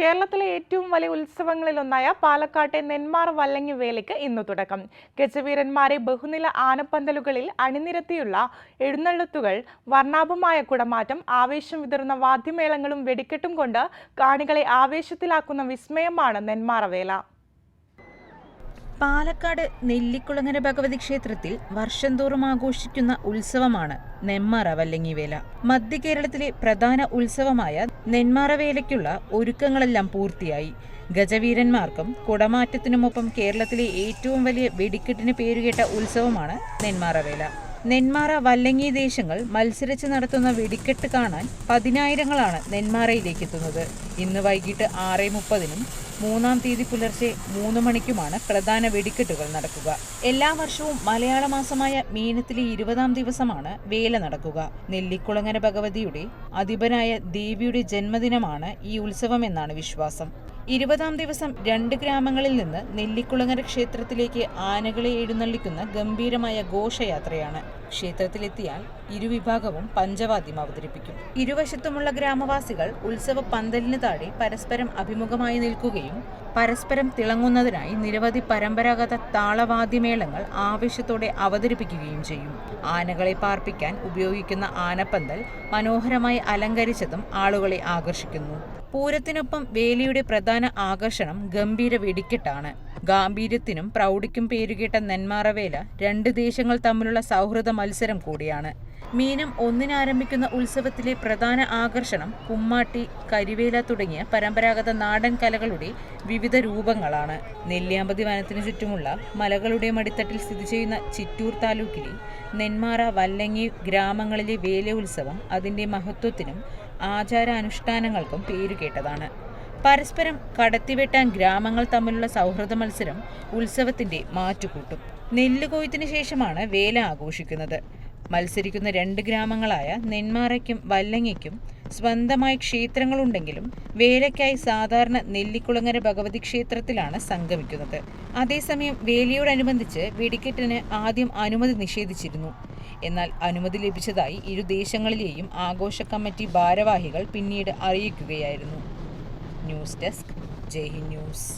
കേരളത്തിലെ ഏറ്റവും വലിയ ഉത്സവങ്ങളിലൊന്നായ പാലക്കാട്ടെ നെന്മാർ വല്ലങ്ങി വേലയ്ക്ക് ഇന്ന് തുടക്കം. ഗജവീരന്മാരെ ബഹുനില ആനപ്പന്തലുകളിൽ അണിനിരത്തിയുള്ള എഴുന്നള്ളത്തുകൾ വർണാഭമായ കുടമാറ്റം ആവേശം വിതറുന്ന വാദ്യമേളങ്ങളും വെടിക്കെട്ടും കൊണ്ട് കാണികളെ ആവേശത്തിലാക്കുന്ന വിസ്മയമാണ് നെന്മാറവേല. പാലക്കാട് നെല്ലിക്കുളങ്ങര ഭഗവതി ക്ഷേത്രത്തിൽ വർഷം തോറും ആഘോഷിക്കുന്ന ഉത്സവമാണ് നെന്മാറ വല്ലങ്ങിവേല മധ്യ കേരളത്തിലെ പ്രധാന ഉത്സവമായ നെന്മാറവേലയ്ക്കുള്ള ഒരുക്കങ്ങളെല്ലാം പൂർത്തിയായി. ഗജവീരന്മാർക്കും കുടമാറ്റത്തിനുമൊപ്പം കേരളത്തിലെ ഏറ്റവും വലിയ വെടിക്കെട്ടിന് പേരുകേട്ട ഉത്സവമാണ് നെന്മാറവേല. നെന്മാറ വല്ലങ്ങി ദേശങ്ങൾ മത്സരിച്ച് നടത്തുന്ന വെടിക്കെട്ട് കാണാൻ പതിനായിരങ്ങളാണ് നെന്മാറയിലേക്ക് എത്തുന്നത്. ഇന്ന് വൈകിട്ട് ആറ് മുപ്പതിനും മൂന്നാം തീയതി പുലർച്ചെ മൂന്ന് മണിക്കുമാണ് പ്രധാന വെടിക്കെട്ടുകൾ നടക്കുക. എല്ലാ വർഷവും മലയാള മാസമായ മീനത്തിലെ ഇരുപതാം ദിവസമാണ് വേല നടക്കുക. നെല്ലിക്കുളങ്ങര ഭഗവതിയുടെ അധിപനായ ദേവിയുടെ ജന്മദിനമാണ് ഈ ഉത്സവം എന്നാണ് വിശ്വാസം. ഇരുപതാം ദിവസം രണ്ട് ഗ്രാമങ്ങളിൽ നിന്ന് നെല്ലിക്കുളങ്ങര ക്ഷേത്രത്തിലേക്ക് ആനകളെ എഴുന്നള്ളിക്കുന്ന ഗംഭീരമായ ഘോഷയാത്രയാണ്. ക്ഷേത്രത്തിലെത്തിയാൽ ഇരുവിഭാഗവും പഞ്ചവാദ്യം അവതരിപ്പിക്കും. ഇരുവശത്തുമുള്ള ഗ്രാമവാസികൾ ഉത്സവ പന്തലിന് താഴെ പരസ്പരം അഭിമുഖമായി നിൽക്കുകയും പരസ്പരം തിളങ്ങുന്നതിനായി നിരവധി പരമ്പരാഗത താളവാദ്യമേളങ്ങൾ ആവേശത്തോടെ അവതരിപ്പിക്കുകയും ചെയ്യും. ആനകളെ പാർപ്പിക്കാൻ ഉപയോഗിക്കുന്ന ആനപ്പന്തൽ മനോഹരമായി അലങ്കരിച്ചതും ആളുകളെ ആകർഷിക്കുന്നു. പൂരത്തിനൊപ്പം വേലിയുടെ പ്രധാന ആകർഷണം ഗംഭീര വെടിക്കെട്ടാണ്. ഗാംഭീര്യത്തിനും പ്രൗഢിക്കും പേരുകേട്ട നെന്മാറവേല രണ്ട് ദേശങ്ങൾ തമ്മിലുള്ള സൗഹൃദ മത്സരം കൂടിയാണ്. മീനം ഒന്നിനാരംഭിക്കുന്ന ഉത്സവത്തിലെ പ്രധാന ആകർഷണം കുമ്മാട്ടി കരിവേല തുടങ്ങിയ പരമ്പരാഗത നാടൻ കലകളുടെ വിവിധ രൂപങ്ങളാണ്. നെല്ലിയാമ്പതി വനത്തിനു ചുറ്റുമുള്ള മലകളുടെ മടിത്തട്ടിൽ സ്ഥിതി ചെയ്യുന്ന ചിറ്റൂർ താലൂക്കിലെ നെന്മാറ വല്ലങ്ങി ഗ്രാമങ്ങളിലെ വേല ഉത്സവം അതിന്റെ മഹത്വത്തിനും ആചാരാനുഷ്ഠാനങ്ങൾക്കും പേരുകേട്ടതാണ്. പരസ്പരം കടത്തിവെട്ടാൻ ഗ്രാമങ്ങൾ തമ്മിലുള്ള സൗഹൃദ മത്സരം ഉത്സവത്തിന്റെ മാറ്റുകൂട്ടും. നെല്ലുകൊയ്ത്തിന് ശേഷമാണ് വേല ആഘോഷിക്കുന്നത്. മത്സരിക്കുന്ന രണ്ട് ഗ്രാമങ്ങളായ നെന്മാറയ്ക്കും വല്ലങ്ങയ്ക്കും സ്വന്തമായി ക്ഷേത്രങ്ങളുണ്ടെങ്കിലും വേലയ്ക്കായി സാധാരണ നെല്ലിക്കുളങ്ങര ഭഗവതി ക്ഷേത്രത്തിലാണ് സംഗമിക്കുന്നത്. അതേസമയം വേലയോടനുബന്ധിച്ച് വെടിക്കെട്ടിന് ആദ്യം അനുമതി നിഷേധിച്ചിരുന്നു. എന്നാൽ അനുമതി ലഭിച്ചതായി ഇരു ദേശങ്ങളിലെയും ആഘോഷ കമ്മിറ്റി ഭാരവാഹികൾ പിന്നീട് അറിയിക്കുകയായിരുന്നു. News desk Jai news.